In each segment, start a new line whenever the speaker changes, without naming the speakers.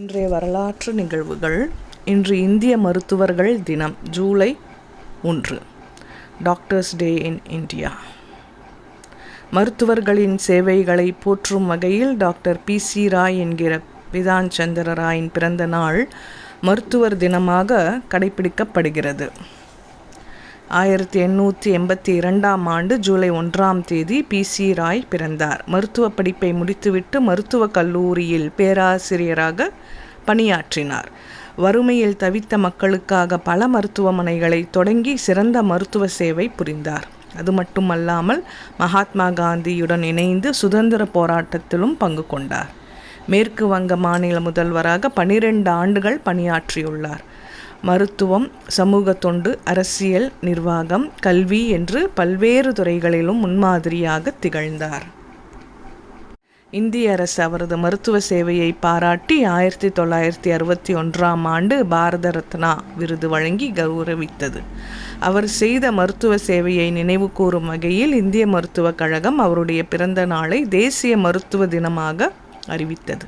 இன்றைய வரலாற்று நிகழ்வுகள் இன்று இந்திய மருத்துவர்கள் தினம் ஜூலை ஒன்று. Doctors day in India. மருத்துவர்களின் சேவைகளை போற்றும் வகையில் டாக்டர் பி சி ராய் என்கிற விதான் சந்திர ராயின் பிறந்த நாள் மருத்துவர் தினமாக கடைபிடிக்கப்படுகிறது. ஆயிரத்தி எண்ணூற்றி எண்பத்தி இரண்டாம் ஆண்டு ஜூலை ஒன்றாம் தேதி பி சி ராய் பிறந்தார். மருத்துவ படிப்பை முடித்துவிட்டு மருத்துவக் கல்லூரியில் பேராசிரியராக பணியாற்றினார். வறுமையில் தவித்த மக்களுக்காக பல மருத்துவமனைகளை தொடங்கி சிறந்த மருத்துவ சேவை புரிந்தார். அது மட்டுமல்லாமல் மகாத்மா காந்தியுடன் இணைந்து சுதந்திர போராட்டத்திலும் பங்கு கொண்டார். மேற்கு வங்க மாநில முதல்வராக பனிரெண்டு ஆண்டுகள் பணியாற்றியுள்ளார். மருத்துவம் சமூக தொண்டு அரசியல் நிர்வாகம் கல்வி என்று பல்வேறு துறைகளிலும் முன்மாதிரியாக திகழ்ந்தார். இந்திய அரசு அவரது மருத்துவ சேவையை பாராட்டி ஆயிரத்தி தொள்ளாயிரத்தி அறுபத்தி ஒன்றாம் ஆண்டு பாரத ரத்னா விருது வழங்கி கௌரவித்தது. அவர் செய்த மருத்துவ சேவையை நினைவு கூறும் வகையில் இந்திய மருத்துவக் கழகம் அவருடைய பிறந்த நாளை தேசிய மருத்துவ தினமாக அறிவித்தது.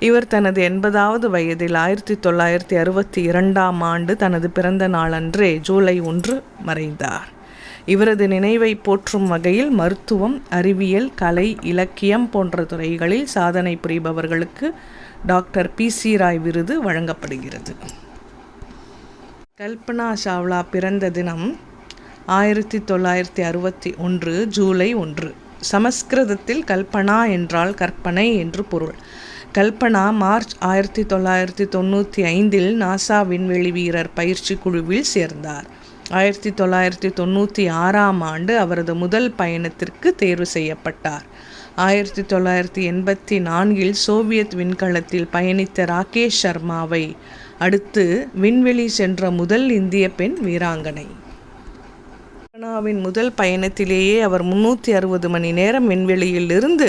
இவர் தனது எண்பதாவது வயதில் ஆயிரத்தி தொள்ளாயிரத்தி அறுபத்தி இரண்டாம் ஆண்டு தனது பிறந்த நாளன்றே ஜூலை ஒன்று மறைந்தார். இவரது நினைவை போற்றும் வகையில் மருத்துவம் அறிவியல் கலை இலக்கியம் போன்ற துறைகளில் சாதனை புரிபவர்களுக்கு டாக்டர் பி சி ராய் விருது வழங்கப்படுகிறது. கல்பனா சாவ்லா பிறந்த தினம் ஆயிரத்தி தொள்ளாயிரத்தி அறுபத்தி ஒன்று ஜூலை ஒன்று. சமஸ்கிருதத்தில் கல்பனா என்றால் கற்பனை என்று பொருள். கல்பனா மார்ச் ஆயிரத்தி தொள்ளாயிரத்தி தொண்ணூற்றி ஐந்தில் நாசா விண்வெளி வீரர் பயிற்சி குழுவில் சேர்ந்தார். ஆயிரத்தி தொள்ளாயிரத்தி தொண்ணூற்றி ஆறாம் ஆண்டு அவரது முதல் பயணத்திற்கு தேர்வு செய்யப்பட்டார். ஆயிரத்தி தொள்ளாயிரத்தி எண்பத்தி நான்கில் சோவியத் விண்கலத்தில் பயணித்த ராகேஷ் சர்மாவை அடுத்து விண்வெளி சென்ற முதல் இந்திய பெண் வீராங்கனை. கல்பனாவின் முதல் பயணத்திலேயே அவர் முன்னூற்றி அறுபது மணி நேரம் விண்வெளியில் இருந்து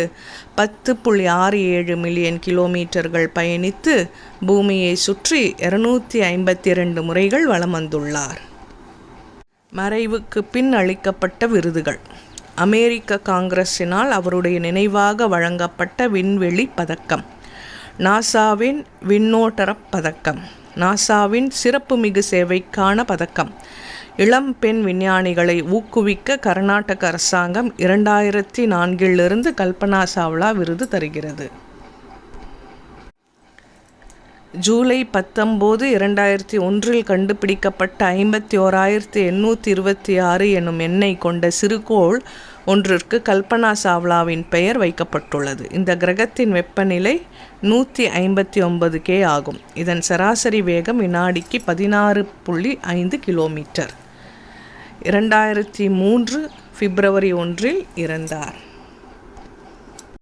பத்து புள்ளி ஆறு ஏழு மில்லியன் கிலோமீட்டர்கள் பயணித்து பூமியை சுற்றி இருநூற்றி ஐம்பத்தி ரெண்டு முறைகள் வலம் வந்துள்ளார். மறைவுக்கு பின் அளிக்கப்பட்ட விருதுகள். அமெரிக்க காங்கிரஸினால் அவருடைய நினைவாக வழங்கப்பட்ட விண்வெளி பதக்கம். நாசாவின் விண்ணோட்டரப் பதக்கம். நாசாவின் சிறப்புமிகு சேவைக்கான பதக்கம். இளம் பெண் விஞ்ஞானிகளை ஊக்குவிக்க கர்நாடக அரசாங்கம் இரண்டாயிரத்தி நான்கிலிருந்து கல்பனா சாவ்லா விருது தருகிறது. ஜூலை பத்தொம்போது இரண்டாயிரத்தி ஒன்றில் கண்டுபிடிக்கப்பட்ட ஐம்பத்தி ஓராயிரத்தி எண்ணூற்றி இருபத்தி ஆறு எனும் எண்ணெய் கொண்ட சிறுகோள் ஒன்றிற்கு கல்பனா சாவ்லாவின் பெயர் வைக்கப்பட்டுள்ளது. இந்த கிரகத்தின் வெப்பநிலை நூற்றி ஐம்பத்தி ஒன்பது கே ஆகும். இதன் சராசரி வேகம் வினாடிக்கு பதினாறு புள்ளி ஐந்து கிலோமீட்டர். இரண்டாயிரத்தி மூன்று பிப்ரவரி ஒன்றில் இறந்தார்.